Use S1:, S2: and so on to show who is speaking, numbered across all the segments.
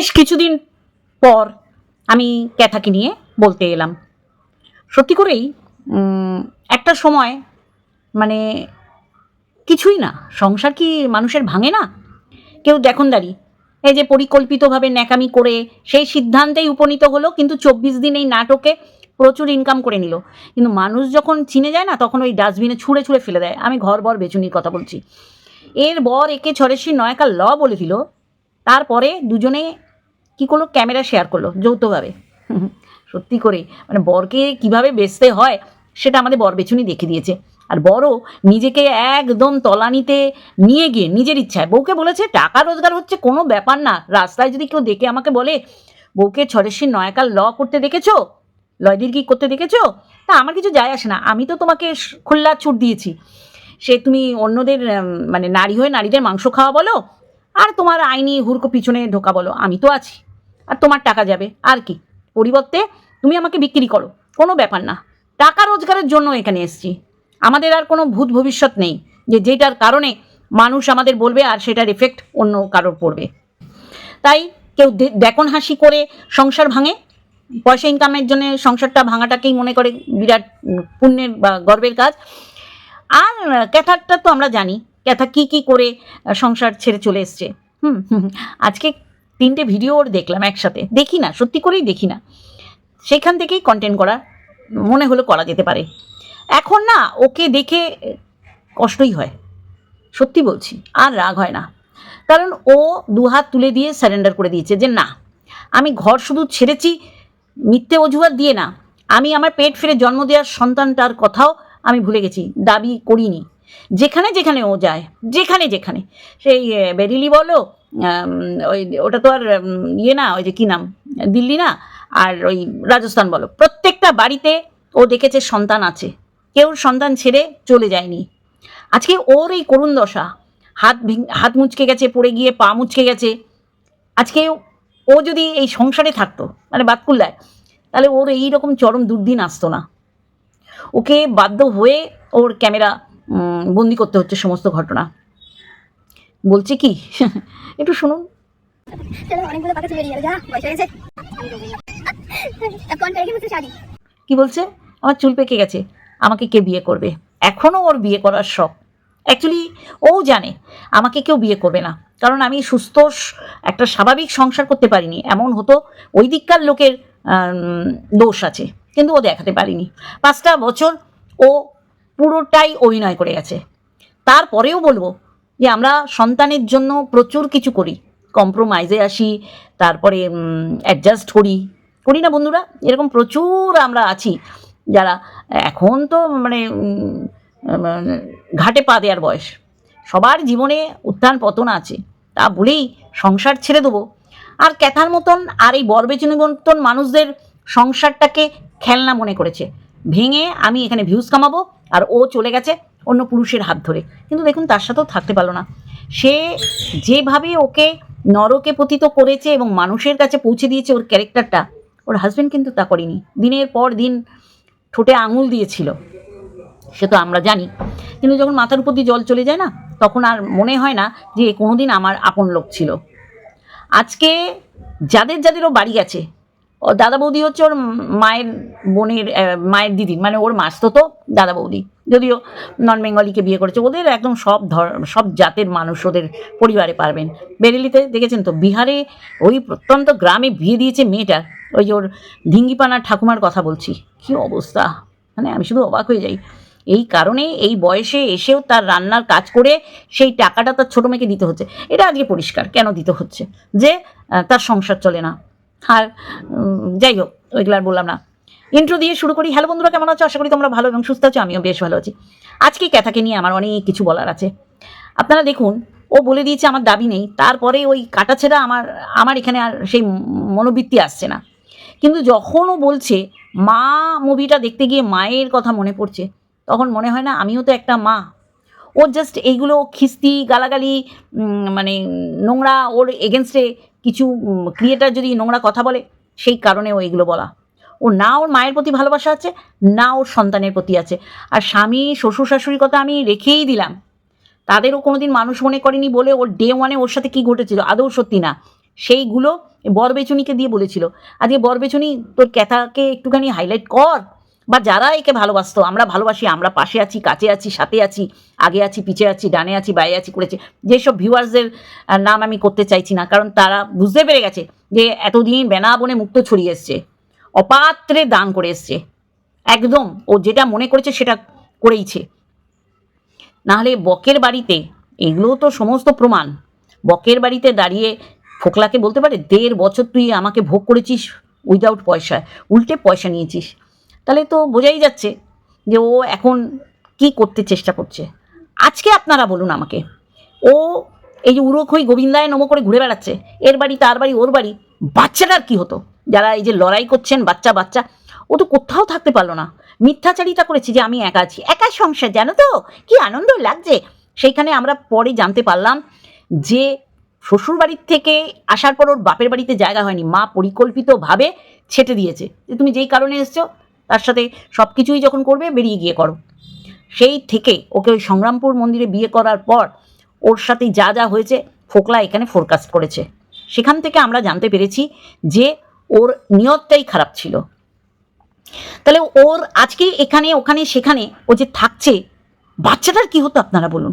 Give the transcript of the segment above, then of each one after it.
S1: বেশ কিছুদিন পর আমি ক্যাথাকে নিয়ে বলতে এলাম। সত্যি করেই একটা সময় মানে কিছুই না, সংসার কি মানুষের ভাঙে না? কেউ দেখুন দাঁড়ি এই যে পরিকল্পিতভাবে ন্যাকামি করে সেই সিদ্ধান্তেই উপনীত হলো, কিন্তু চব্বিশ দিন এই নাটকে প্রচুর ইনকাম করে নিল। কিন্তু মানুষ যখন চিনে যায় না, তখন ওই ডাস্টবিনে ছুঁড়ে ছুঁড়ে ফেলে দেয়। আমি ঘর বর বেচুনির কথা বলছি। এর বর একে ছরেশি নয়কা ল বলে দিল। তারপরে দুজনে কি করল? ক্যামেরা শেয়ার করল যৌথভাবে। সত্যি করে মানে বরকে কীভাবে বেচতে হয়, সেটা আমাদের বর বেচুনি দেখে দিয়েছে। আর বড় নিজেকে একদম তলানিতে নিয়ে গিয়ে নিজের ইচ্ছায়, বউকে বলেছে, টাকা রোজগার হচ্ছে কোনো ব্যাপার না। রাস্তায় যদি কেউ দেখে আমাকে বলে, বউকে ছরেশি নয়কার ল করতে দেখেছ? লয়দির কি করতে দেখেছ? তা আমার কিছু যায় আসে না। আমি তো তোমাকে খোল্লা ছুট দিয়েছি। সে তুমি অন্যদের মানে নারী হয়ে নারীদের মাংস খাওয়া বলো, আর তোমার আইনি হুড়কো পিছনে ঢোকা বলো। আমি তো আছি। আর তোমার টাকা যাবে। আর কি? পরিবর্তে তুমি আমাকে বিক্রি করো। কোনো ব্যাপার না। টাকা রোজগারের জন্য এখানে এসেছি। আমাদের আর কোনো ভূত ভবিষ্যৎ নেই যে যেটার কারণে মানুষ আমাদের বলবে আর সেটার এফেক্ট অন্য কারোর পড়বে। তাই কেউ দেখন হাসি করে সংসার ভাঙে। পয়সা ইনকামের জন্য সংসারটা ভাঙাটাকেই মনে করে বিরাট পুণ্যের বা গর্বের কাজ। আর ক্যাথারটা তো আমরা জানি। ক্যাথা কি কি করে সংসার ছেড়ে চলে এসছে। হুম। আজকে তিনটে ভিডিও ওর দেখলাম একসাথে। দেখি না, সত্যি করেই দেখি না। সেখান থেকেই কন্টেন্ট করা মনে হলো করা যেতে পারে। এখন না, ওকে দেখে কষ্টই হয়। সত্যি বলছি, আর রাগ হয় না। কারণ ও দুহাত তুলে দিয়ে স্যারেন্ডার করে দিয়েছে যে না, আমি ঘর শুধু ছেড়েছি, মিথ্যে অজুহাত দিয়ে না। আমি আমার পেট ফিরে জন্ম দেওয়ার সন্তানটার কথাও আমি ভুলে গেছি, দাবি করিনি। যেখানে যেখানে ও যায়, যেখানে যেখানে। সেই বেরিলি বলো ওই ওটা তো আর ইয়ে না, ওই যে কী নাম? দিল্লি না? আর ওই রাজস্থান বলো। প্রত্যেকটা বাড়িতে ও দেখেছে সন্তান আছে। কেউ সন্তান ছেড়ে চলে যায়নি। আজকে ওর এই করুণ দশা। হাত হাত মুচকে গেছে, পড়ে গিয়ে পা মুচকে গেছে। আজকে ও যদি এই সংসারে থাকতো মানে বাতকুল্লায় তাহলে ওর এই রকম চরম দুর্দিন আসতো না। ওকে বাধ্য হয়ে ওর ক্যামেরা বন্দি করতে হচ্ছে সমস্ত ঘটনা। বলছে কি? একটু শুনুন। কি বলছে? আমার চুল পেকে গেছে। আমাকে কে বিয়ে করবে? এখনও ওর বিয়ে করার শখ। অ্যাকচুয়ালি ও জানে আমাকে কেউ বিয়ে করবে না। কারণ আমি সুস্থ একটা স্বাভাবিক সংসার করতে পারিনি। এমন হতো ওই দিককার লোকের দোষ আছে। কিন্তু ও দেখাতে পারিনি। পাঁচটা বছর ও পুরোটাই অভিনয় করে গেছে। তারপরেও বলব যে আমরা সন্তানের জন্য প্রচুর কিছু করি কম্প্রোমাইজে আসি, তারপরে অ্যাডজাস্ট করি। করি না বন্ধুরা, এরকম প্রচুর আমরা আছি যারা এখন তো মানে ঘাটে পা দেওয়ার বয়স। সবার জীবনে উত্থান পতন আছে, তা বলেই সংসার ছেড়ে দেবো। আর ক্যাথার মতন আর এই বরবেচনি মতন মানুষদের সংসারটাকে খেলনা মনে করেছে। ভেঙে আমি এখানে ভিউজ কামাবো আর ও চলে গেছে অন্য পুরুষের হাত ধরে। কিন্তু দেখুন, তার সাথেও থাকতে পারল না। সে যেভাবে ওকে নরকে পতিত করেছে এবং মানুষের কাছে পৌঁছে দিয়েছে ওর ক্যারেক্টারটা, ওর হাজবেন্ড কিন্তু তা করেনি। দিনের পর দিন ঠোঁটে আঙুল দিয়েছিল। সে তো আমরা জানি। কিন্তু যখন মাথার উপর দিয়ে জল চলে যায় না, তখন আর মনে হয় না যে এ কোনোদিন আমার আপন লোক ছিল। আজকে যাদের যাদের ও বাড়ি গেছে ও দাদা বৌদি হচ্ছে ওর মায়ের বোনের মায়ের দিদি মানে ওর মাস্তো তো দাদা বৌদি যদিও নন বেঙ্গলিকে বিয়ে করেছে, ওদের একদম সব ধর, সব জাতের মানুষ ওদের পরিবারে পারবেন। বেরেলিতে দেখেছেন তো, বিহারে ওই প্রত্যন্ত গ্রামে বিয়ে দিয়েছে মেয়েটার ওই ওর ধিঙ্গিপানা ঠাকুমার কথা বলছি। কী অবস্থা? মানে আমি শুধু অবাক হয়ে যাই। এই কারণে এই বয়সে এসেও তার রান্নার কাজ করে সেই টাকাটা তার ছোটো মেয়েকে দিতে হচ্ছে। এটা আজকে পরিষ্কার, কেন দিতে হচ্ছে? যে তার সংসার চলে না। আর যাই হোক, ওইগুলো আর বললাম না। ইন্ট্রো দিয়ে শুরু করি। হ্যালো বন্ধুরা, কেমন আছো? আশা করি তোমরা ভালো এবং সুস্থ আছো, আমিও বেশ ভালো আছি। আজকে ক্যাথাকে নিয়ে আমার অনেক কিছু বলার আছে। আপনারা দেখুন, ও বলে দিয়েছে আমার দাবি নেই, তারপরে ওই কাটাছেড়া আমার আমার এখানে আর সেই মনোবৃত্তি আসছে না। কিন্তু যখন ও বলছে, মা মুভিটা দেখতে গিয়ে মায়ের কথা মনে পড়ছে তখন মনে হয় না, আমিও তো একটা মা। ওর জাস্ট এইগুলো খিস্তি, গালাগালি মানে নোংরা, ওর এগেনস্টে কিছু ক্রিয়েটার যদি নোংরা কথা বলে, সেই কারণে ও এগুলো বলা। ও না ওর মায়ের প্রতি ভালোবাসা আছে, না ওর সন্তানের প্রতি আছে। আর স্বামী, শ্বশুর, শাশুড়ির কথা আমি রেখেই দিলাম। তাদেরও কোনোদিন মানুষ মনে করেনি বলে ওর ডে ওয়ানে ওর সাথে কি ঘটেছিল, আদৌ সত্যি না। সেইগুলো বরবেচুনিকে দিয়ে বলেছিল। আজকে বরবেচুনি তোর ক্যাথাকে একটুখানি হাইলাইট কর বা যারা একে ভালোবাসতো, আমরা ভালোবাসি, আমরা পাশে আছি, কাছে আছি, সাথে আছি, আগে আছি, পিছে আছি, ডানে আছি, বাইরে আছি করেছি যেসব ভিউয়ার্সদের নাম আমি করতে চাইছি না, কারণ তারা বুঝতে পেরে গেছে যে এতদিন বেনা বনে মুক্ত ছড়িয়ে এসছে, অপাত্রে দান করে এসছে, একদম, ও যেটা মনে করেছে সেটা করেইছে। নাহলে বকের বাড়িতে এগুলো তো সমস্ত প্রমাণ, বকের বাড়িতে দাঁড়িয়ে ফোকলাকে বলতে পারে, দেড় বছর তুই আমাকে ভোগ করেছিস উইদাউট পয়সা, উল্টে পয়সা নিয়েছিস। তাহলে তো বোঝাই যাচ্ছে যে ও এখন কি করতে চেষ্টা করছে। আজকে আপনারা বলুন আমাকে, ও এই যে উড়োখই গোবিন্দায় নম করে ঘুরে বেড়াচ্ছে, এর বাড়ি তার বাড়ি ওর বাড়ি, বাচ্চাটার কি হতো? যারা এই যে লড়াই করছেন, বাচ্চা বাচ্চা, ও তো কোথাও থাকতে পারল না। মিথ্যাচারিতা করেছি যে আমি একা আছি, একা সংসার, জানো তো? কি আনন্দ লাগছে। সেইখানে আমরা পরে জানতে পারলাম যে শ্বশুর বাড়ির থেকে আসার পর ওর বাপের বাড়িতে জায়গা হয়নি। মা পরিকল্পিতভাবে ছেটে দিয়েছে। যে তুমি যেই কারণে এসছো তার সাথে সব কিছুই যখন করবে, বেরিয়ে গিয়ে করো। সেই থেকে ওকে ওই সংগ্রামপুর মন্দিরে বিয়ে করার পর ওর সাথে যা যা হয়েছে, ফোকলা এখানে ফোরকাস্ট করেছে। সেখান থেকে আমরা জানতে পেরেছি যে ওর নিয়তটাই খারাপ ছিল। তাহলে ওর আজকে এখানে, ওখানে, সেখানে ও যে থাকছে, বাচ্চাটার কি হতো আপনারা বলুন?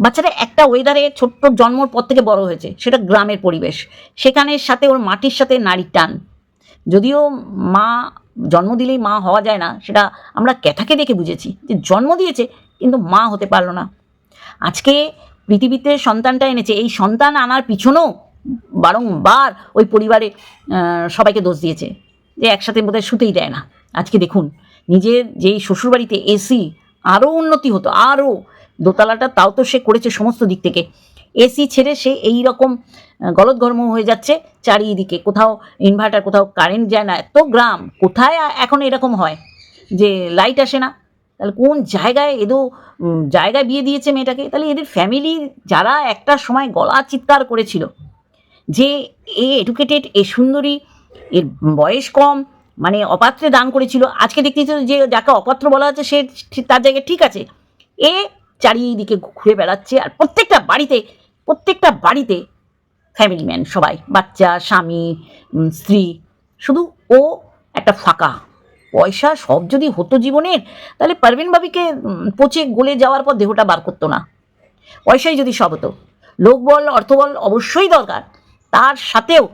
S1: বাচ্চাটা একটা ওয়েদারে ছোট্ট জন্মর পর থেকে বড় হয়েছে, সেটা গ্রামের পরিবেশ। সেখানে সাথে ওর মাটির সাথে নারীর টান। যদিও মা, জন্ম দিলেই মা হওয়া যায় না, সেটা আমরা ক্যাথাকে দেখে বুঝেছি যে জন্ম দিয়েছে, কিন্তু মা হতে পারল না। আজকে পৃথিবীতে সন্তানটা এনেছে, এই সন্তান আনার পিছনেও বারংবার ওই পরিবারে সবাইকে দোষ দিয়েছে, যে একসাথে বোধহয় শুতেই দেয় না। আজকে দেখুন, নিজের যেই শ্বশুরবাড়িতে এসি আরও উন্নতি হতো, আরও দোতলাটা, তাও তো সে করেছে সমস্ত দিক থেকে। এসি ছেড়ে সে এই রকম গলদঘর্ম হয়ে যাচ্ছে চারিদিকে। কোথাও ইনভার্টার কোথাও কারেন্ট যায় না। এত গ্রাম, কোথায় এখন এরকম হয় যে লাইট আসে না? তাহলে কোন জায়গায় এদো জায়গায় বিয়ে দিয়েছে মেয়েটাকে? তাহলে এদের ফ্যামিলি যারা একটা সময় গলা চিৎকার করেছিল যে এ এডুকেটেড এ সুন্দরী, এর বয়স কম মানে অপাত্রে দান করেছিল। আজকে দেখতেছি যে যাকে অপাত্র বলা হচ্ছে সে তার জায়গায় ঠিক আছে। এ চারিদিকে ঘুরে বেড়াচ্ছে আর প্রত্যেকটা বাড়িতে প্রত্যেকটা বাড়িতে ফ্যামিলি ম্যান সবাই, বাচ্চা, স্বামী স্ত্রী, শুধু ও একটা ফাঁকা। পয়সা সব যদি হতো জীবনের, তাহলে পারভিন বাবিকে পচে গলে যাওয়ার পর দেহটা বার করতো না। পয়সাই যদি সব হতো। লোকবল অর্থবল অবশ্যই দরকার। তার সাথেও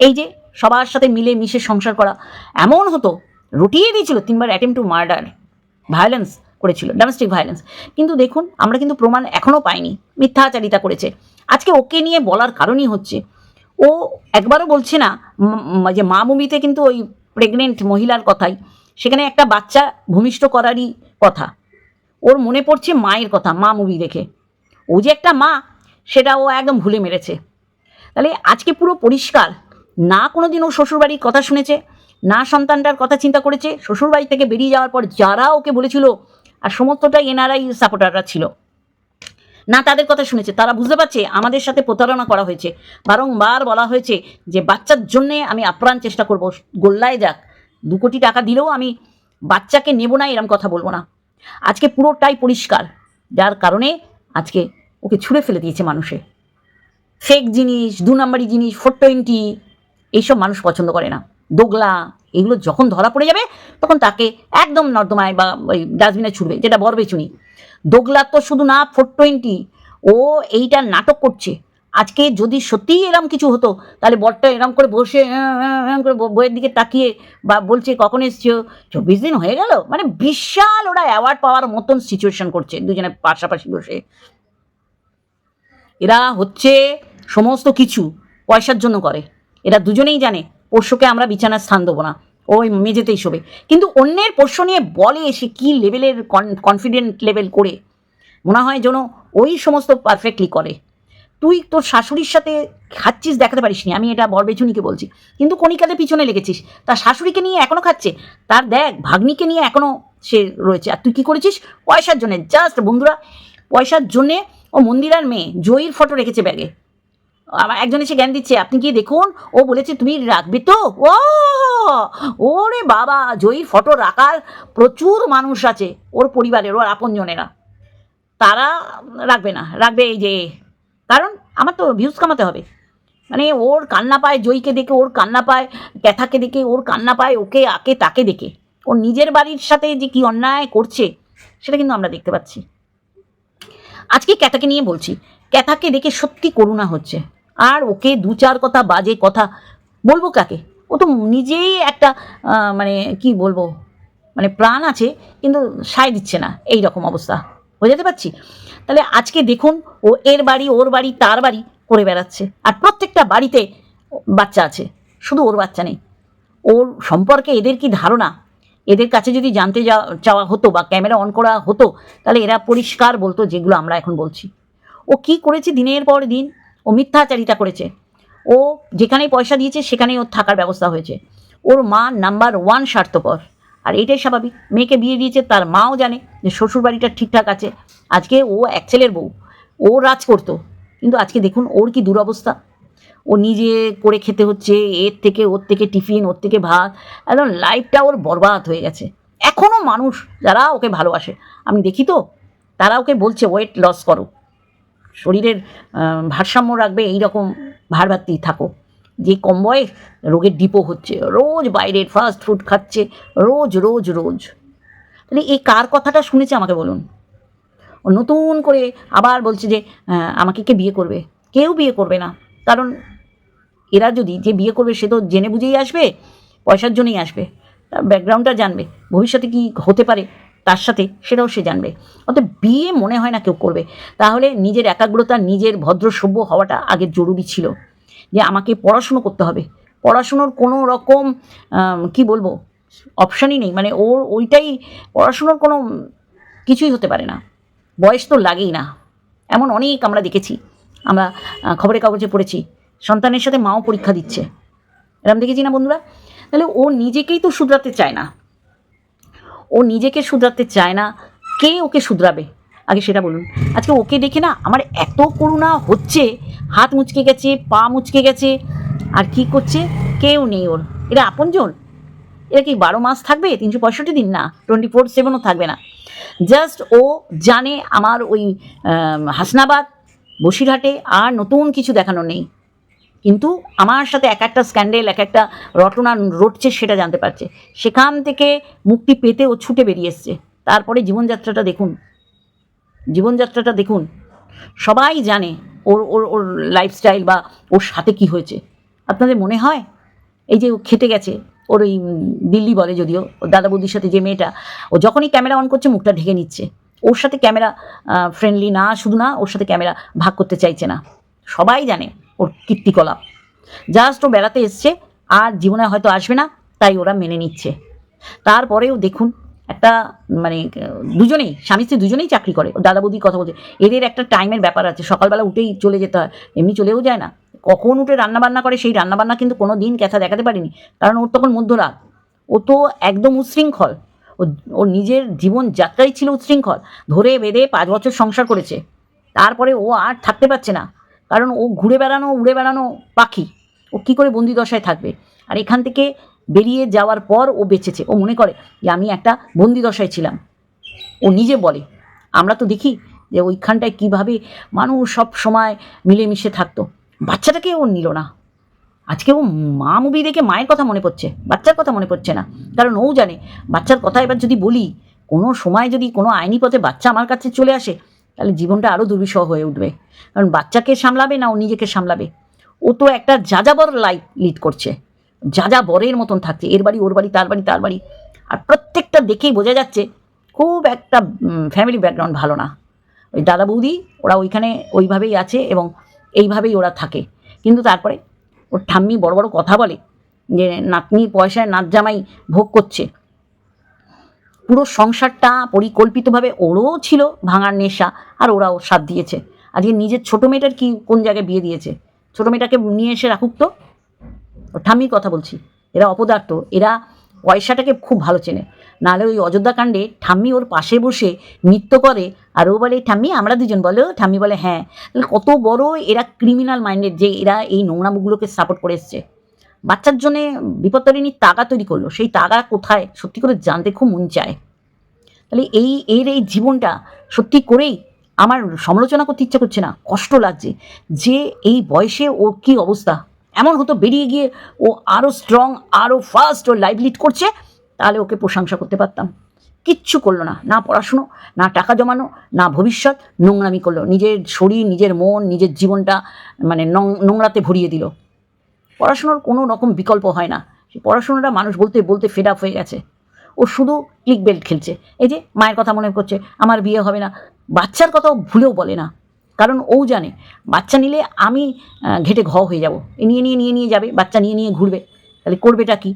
S1: এই যে সবার সাথে মিলে মিশে সংসার করা, এমন হতো। রটিয়ে দিয়েছিল তিনবার অ্যাটেম্প টু মার্ডার ভায়োলেন্স করেছিল ডোমেস্টিক ভায়োলেন্স কিন্তু দেখুন, আমরা কিন্তু প্রমাণ এখনও পাইনি, মিথ্যাচারিতা করেছে। আজকে ওকে নিয়ে বলার কারণই হচ্ছে, ও একবারও বলছে না যে মা মুভিতে কিন্তু ওই প্রেগনেন্ট মহিলার কথাই, সেখানে একটা বাচ্চা ভূমিষ্ঠ করারই কথা। ওর মনে পড়ছে মায়ের কথা, মা মুভি দেখে। ও যে একটা মা, সেটা ও একদম ভুলে মেরেছে। তাহলে আজকে পুরো পরিষ্কার, না কোনো দিন ও শ্বশুরবাড়ির কথা শুনেছে, না সন্তানটার কথা চিন্তা করেছে, শ্বশুরবাড়ি থেকে বেরিয়ে যাওয়ার পর যারা ওকে বলেছিল আর সমস্তটাই এনআরআই সাপোর্টাররা ছিল। না, তাদের কথা শুনেছে। তারা বুঝতে পারছে, আমাদের সাথে প্রতারণা করা হয়েছে। বারংবার বলা হয়েছে যে, বাচ্চার জন্যে আমি আপ্রাণ চেষ্টা করব। গোল্লায় যাক। দু কোটি টাকা দিলেও আমি বাচ্চাকে নেব না, এরম কথা বলব না। আজকে পুরোটাই পরিষ্কার। যার কারণে আজকে ওকে ছুঁড়ে ফেলে দিয়েছে মানুষে। ফেক জিনিস, দু নম্বরই জিনিস ফোর টোয়েন্টি এইসব মানুষ পছন্দ করে না। দোগলা এগুলো যখন ধরা পড়ে যাবে, তখন তাকে একদম নর্দমায় বা ওই ডাস্টবিনে ছুটবে যেটা বরবেচুনি দোগলা তো শুধু না, ফোর টোয়েন্টি। ও এইটা নাটক করছে। আজকে যদি সত্যিই এরম কিছু হতো, তাহলে বরটা এরম করে বসে করে বইয়ের দিকে তাকিয়ে বা বলছে, কখন এসছো? চব্বিশ দিন হয়ে গেল। মানে বিশাল ওরা অ্যাওয়ার্ড পাওয়ার মতন সিচুয়েশন করছে, দুজনে পাশাপাশি বসে। এরা হচ্ছে সমস্ত কিছু পয়সার জন্য করে। এরা দুজনেই জানে। পোষ্যকে আমরা বিছানার স্থান দেবো না। ওই মেঝেতেই শোবে। কিন্তু অন্যের পোষ্য নিয়ে বলে সে কী লেভেলের কনফিডেন্ট লেভেল করে? মনে হয় যেন ওই সমস্ত পারফেক্টলি করে। তুই তোর শাশুড়ির সাথে খাচ্ছিস দেখাতে পারিস নি আমি এটা বরবেচুনিকে বলছি। কিন্তু কণিকাদের পিছনে লেগেছিস। তার শাশুড়িকে নিয়ে এখনও খাচ্ছে। তার দেখ, ভাগ্নিকে নিয়ে এখনও সে রয়েছে। আর তুই কী করেছিস? পয়সার জন্যে। জাস্ট বন্ধুরা, পয়সার জন্যে ও মন্দিরার মেয়ে জয়ীর ফটো রেখেছে ব্যাগে আমার একজন এসে জ্ঞান দিচ্ছে, আপনি কি দেখুন, ও বলেছে তুমি রাখবে তো? ও! ওরে বাবা জয়ীর ফটো রাখার প্রচুর মানুষ আছে, ওর পরিবারের, ওর আপনজনেরা। তারা রাখবে না, রাখবে এই যে, কারণ আমার তো ভিউজ কামাতে হবে। মানে ওর কান্না পায় জয়ীকে দেখে, ওর কান্না পায় ক্যাথাকে দেখে, ওর কান্না পায় ওকে, আকে, তাকে দেখে। ওর নিজের বাড়ির সাথে যে কি অন্যায় করছে, সেটা কিন্তু আমরা দেখতে পাচ্ছি। আজকে ক্যাথাকে নিয়ে বলছি, ক্যাথাকে দেখে সত্যি করুণা হচ্ছে। আর ওকে দু চার কথা বাজে কথা বলব কাকে? ও তো নিজেই একটা মানে কি বলব মানে প্রাণ আছে, কিন্তু সায় দিচ্ছে না এই রকম অবস্থা। বোঝাতে পারছি? তাহলে আজকে দেখুন, ও এর বাড়ি, ওর বাড়ি, তার বাড়ি করে বেড়াচ্ছে। আর প্রত্যেকটা বাড়িতে বাচ্চা আছে, শুধু ওর বাচ্চা নেই। ওর সম্পর্কে এদের কি ধারণা? এদের কাছে যদি জানতে যাওয়া চাওয়া হতো বা ক্যামেরা অন করা হতো, তাহলে এরা পরিষ্কার বলতো যেগুলো আমরা এখন বলছি। ও কি করেছে দিনের পর দিন? ও মিথ্যাচারিতা করেছে। ও যেখানেই পয়সা দিয়েছে, সেখানেই ওর থাকার ব্যবস্থা হয়েছে। ওর মা নাম্বার ওয়ান স্বার্থপর। আর এটাই স্বাভাবিক। মেয়েকে বিয়ে দিয়েছে, তার মাও জানে যে শ্বশুর বাড়িটা ঠিকঠাক আছে। আজকে ও এক ছেলের বউ। ও রাজ করতো কিন্তু আজকে দেখুন, ওর কি দুরবস্থা। ও নিজে করে খেতে হচ্ছে, এর থেকে ওর থেকে টিফিন, ওর থেকে ভাত। একদম লাইফটা ওর বরবাদ হয়ে গেছে। এখনও মানুষ যারা ওকে ভালোবাসে। আমি দেখি তো, তারা ওকে বলছে ওয়েট লস করো। শরীরের ভারসাম্য রাখবে এই রকম থাকো। যে কম বয়স রোগের ডিপো হচ্ছে, রোজ বাইরের ফাস্ট ফুড খাচ্ছে, রোজ রোজ রোজ। তাহলে এই কার কথাটা শুনেছে আমাকে বলুন? নতুন করে আবার বলছে যে আমাকে কে বিয়ে করবে? কেউ বিয়ে করবে না। কারণ এরা যদি যে বিয়ে করবে, সে তো জেনে বুঝেই আসবে, পয়সার জন্যই আসবে। ব্যাকগ্রাউন্ডটা জানবে। ভবিষ্যতে কি হতে পারে? তার সাথে সেটাও সে জানবে। অতএব বিয়ে মনে হয় না কেউ করবে। তাহলে নিজের একাগ্রতা, নিজের ভদ্র সভ্য হওয়াটা আগে জরুরি ছিল। যে আমাকে পড়াশুনো করতে হবে। পড়াশুনোর কোনো রকম কি বলব অপশানই নেই। মানে ওর ওইটাই, পড়াশুনোর কোনো কিছুই হতে পারে না। বয়স তো লাগেই না। এমন অনেক আমরা দেখেছি। আমরা খবরের কাগজে পড়েছি। সন্তানের সাথে মাও পরীক্ষা দিচ্ছে। এরকম দেখেছি না বন্ধুরা? তাহলে ও নিজেকেই তো শুধরাতে চায় না। ও নিজেকে শুধরাতে চায় না। কে ওকে শুধরাবে? আগে সেটা বলুন। আজকে ওকে দেখে না আমার এত করুণা হচ্ছে। হাত মুচকে গেছে, পা মুচকে গেছে। আর কি করছে? কেউ নেই ওর। এটা আপনজন? এরা কি বারো মাস থাকবে? তিনশো পঁয়ষট্টি দিন? না টোয়েন্টি ফোর সেভেনও থাকবে না। জাস্ট ও জানে আমার ওই হাসনাবাদ, বসিরহাটে আর নতুন কিছু দেখানো নেই। কিন্তু আমার সাথে এক একটা স্ক্যান্ডেল এক একটা রটনা রটছে সেটা জানতে পারছে। সেখান থেকে মুক্তি পেতে ও ছুটে বেরিয়ে এসছে। তারপরে জীবনযাত্রাটা দেখুন। জীবনযাত্রাটা দেখুন। সবাই জানে ওর ওর ওর লাইফস্টাইল বা ওর সাথে কি হয়েছে। আপনাদের মনে হয়? এই যে ও খেতে গেছে, ওর ওই দিল্লি বলে যদিও, ওর দাদা বৌদির সাথে যে মেয়েটা, ও যখনই ক্যামেরা অন করছে, মুখটা ঢেকে নিচ্ছে। ওর সাথে ক্যামেরা ফ্রেন্ডলি না, শুধু না, ওর সাথে ক্যামেরা ভাগ করতে চাইছে না। সবাই জানে। ওর কীর্তিকলাপ। জাস্ট ও বেড়াতে এসছে, আর জীবনে হয়তো আসবে না, তাই ওরা মেনে নিচ্ছে। তারপরেও দেখুন, একটা মানে দুজনেই, স্বামী স্ত্রী দুজনেই চাকরি করে। দাদা বৌদির কথা বলছে, এদের একটা টাইমের ব্যাপার আছে, সকালবেলা উঠেই চলে যেতে হয়, এমনি চলেও যায় না। কখন উঠে রান্নাবান্না করে, সেই রান্নাবান্না কিন্তু কোনো দিন ক্যাথা দেখাতে পারিনি, কারণ ওর তখন মধ্যরাত। ও তো একদম উচ্ছৃঙ্খল। ও, ওর নিজের জীবন যাত্রাই ছিল উচ্ছৃঙ্খল, ধরে বেঁধে পাঁচ বছর সংসার করেছে। তারপরে ও আর থাকতে পারছে না। কারণ ও ঘুরে বেড়ানো, উড়ে বেড়ানো পাখি, ও কী করে বন্দি দশায় থাকবে? আর এখান থেকে বেরিয়ে যাওয়ার পর ও বেঁচেছে। ও মনে করে যে আমি একটা বন্দি দশায় ছিলাম। ও নিজে বলে, আমরা তো দেখি যে ওইখানটায় কীভাবে মানুষ সব সময় মিলেমিশে থাকতো। বাচ্চাটাকে ও নিল না। আজকে ও মা মুভি দেখে মায়ের কথা মনে পড়ছে, বাচ্চার কথা মনে পড়ছে না। কারণ ও জানে, বাচ্চার কথা এবার যদি বলি, কোনো সময় যদি কোনো আইনি পথে বাচ্চা আমার কাছে চলে আসে তাহলে জীবনটা আরও দুর্বিষহ হয়ে উঠবে। কারণ বাচ্চাকে সামলাবে না ও নিজেকে সামলাবে। ও তো একটা যাযাবর লাইফ লিড করছে। যা যাযাবরের মতন থাকছে। এর বাড়ি, ওর বাড়ি, তার বাড়ি তার বাড়ি। আর প্রত্যেকটা দেখেই বোঝা যাচ্ছে, খুব একটা ফ্যামিলি ব্যাকগ্রাউন্ড ভালো না। ওই দাদা বৌদি, ওরা ওইখানে ওইভাবেই আছে এবং এইভাবেই ওরা থাকে। কিন্তু তারপরে ওর ঠাম্মি বড় বড় কথা বলে যে নাতনি পয়সায় নাত জামাই ভোগ করছে। পুরো সংসারটা পরিকল্পিতভাবে ওরও ছিল ভাঙার নেশা আর ওরাও সাথ দিয়েছে। আজকে নিজের ছোটো মেয়েটার কি, কোন জায়গায় বিয়ে দিয়েছে? ছোটো মেয়েটাকে নিয়ে এসে রাখুক তো? ঠাম্মির কথা বলছি, এরা অপদার্থ, এরা পয়সাটাকে খুব ভালো চেনে। নাহলে ওই অযোধ্যা কাণ্ডে ঠাম্মি ওর পাশে বসে নৃত্য করে আর ও বলে, ঠাম্মি, আমরা দুজন। বলো ঠাম্মি বলে হ্যাঁ। কত বড় এরা ক্রিমিনাল মাইন্ডেড যে এরা এই নোংরামগুলোকে সাপোর্ট করে এসছে। বাচ্চার জন্যে বিপত্তারিণীর তাগা তৈরি করল। সেই তাগা কোথায়? সত্যি করে জানতে খুব মন চায়। তাহলে এই, এর এই জীবনটা সত্যি করেই আমার সমালোচনা করতে ইচ্ছা করছে না, কষ্ট লাগছে। যে এই বয়সে ওর কী অবস্থা? এমন হতো বেরিয়ে গিয়ে ও আরও স্ট্রং আরও ফাস্ট ও লাইভ লিড করছে, তাহলে ওকে প্রশংসা করতে পারতাম। কিচ্ছু করল না না পড়াশুনো, না টাকা জমানো, না ভবিষ্যৎ, নোংরামি করল। নিজের শরীর, নিজের মন, নিজের জীবনটা মানে নোংরাতে ভরিয়ে দিল। পড়াশোনার কোনো রকম বিকল্প হয় না। সে পড়াশোনাটা মানুষ বলতে বলতে ফেড আপ হয়ে গেছে। ও শুধু ক্লিক বেল্ট খেলছে। এই যে মায়ের কথা মনে করছে আমার বিয়ে হবে না। বাচ্চার কথাও ভুলেও বলে না। কারণ ও জানে, বাচ্চা নিলে আমি ঘেটে ঘ হয়ে যাব। এ নিয়ে নিয়ে নিয়ে নিয়ে যাবে, বাচ্চা নিয়ে নিয়ে ঘুরবে। তাহলে করবেটা কি?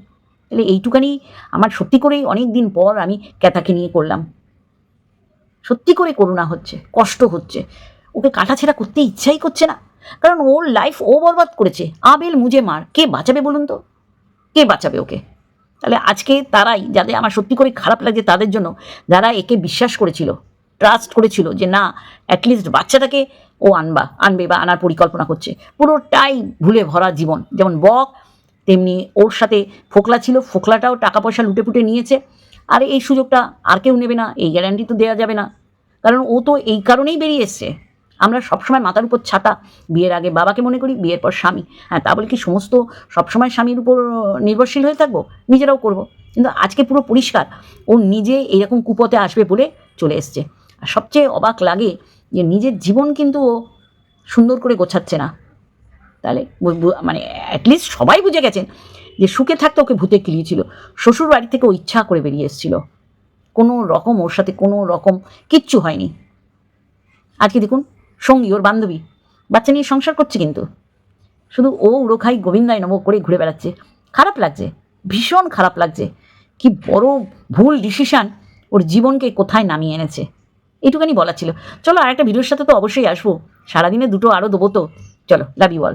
S1: তাহলে এইটুকানি আমার সত্যি করেই অনেক দিন পর আমি ক্যাথাকে নিয়ে করলাম। সত্যি করে করুণা হচ্ছে, কষ্ট হচ্ছে। ওকে কাটাছেড়া করতে ইচ্ছাই করছে না। কারণ ওর লাইফ ও বরবাদ করেছে। আবেল মুজে মার। কে বাঁচাবে বলুন তো? কে বাঁচাবে ওকে? তাহলে আজকে তারাই যাদের আমার সত্যি করে খারাপ লাগছে তাদের জন্য, যারা একে বিশ্বাস করেছিল ট্রাস্ট করেছিল যে না অ্যাটলিস্ট বাচ্চাটাকে ও আনবা, আনবে বা আনার পরিকল্পনা করছে। পুরোটাই ভুলে ভরা জীবন। যেমন বক, তেমনি ওর সাথে ফোকলা ছিল, ফোকলাটাও টাকা পয়সা লুটে পুটে নিয়েছে। আর এই সুযোগটা আর কেউ নেবে না, এই গ্যারান্টি তো দেওয়া যাবে না। কারণ ও তো এই কারণেই বেরিয়ে এসছে। আমরা সবসময় মাথার উপর ছাতা, বিয়ের আগে বাবাকে মনে করি, বিয়ের পর স্বামী। হ্যাঁ তা বলে কি সমস্ত সবসময় স্বামীর উপর নির্ভরশীল হয়ে থাকব? নিজেরাও করব। কিন্তু আজকে পুরো পরিষ্কার। ও নিজে এরকম কুপথে আসবে বলে চলে এসছে। আর সবচেয়ে অবাক লাগে যে নিজের জীবন কিন্তু ও সুন্দর করে গোছাচ্ছে না। তাহলে মানে অ্যাটলিস্ট সবাই বুঝে গেছেন যে সুখে থাকতে ওকে ভূতে কিলিয়েছিল। শ্বশুর বাড়ি থেকে ও ইচ্ছা করে বেরিয়ে এসেছিল। কোনো রকম ওর সাথে কোনো রকম কিচ্ছু হয়নি। আজকে দেখুন সঙ্গী, ওর বান্ধবী। বাচ্চা নিয়ে সংসার করছে কিন্তু। শুধু ও উড়োখাই গোবিন্দায় নব করে ঘুরে বেড়াচ্ছে। খারাপ লাগছে, ভীষণ খারাপ লাগছে। কি বড় ভুল ডিসিশান ওর জীবনকে কোথায় নামিয়ে এনেছে। এটুখানি বলা ছিল। চলো আর একটা ভিডিওর সাথে তো অবশ্যই আসব। সারাদিনে দুটো আরও দেবো তো। চলো লাভ ইউ অল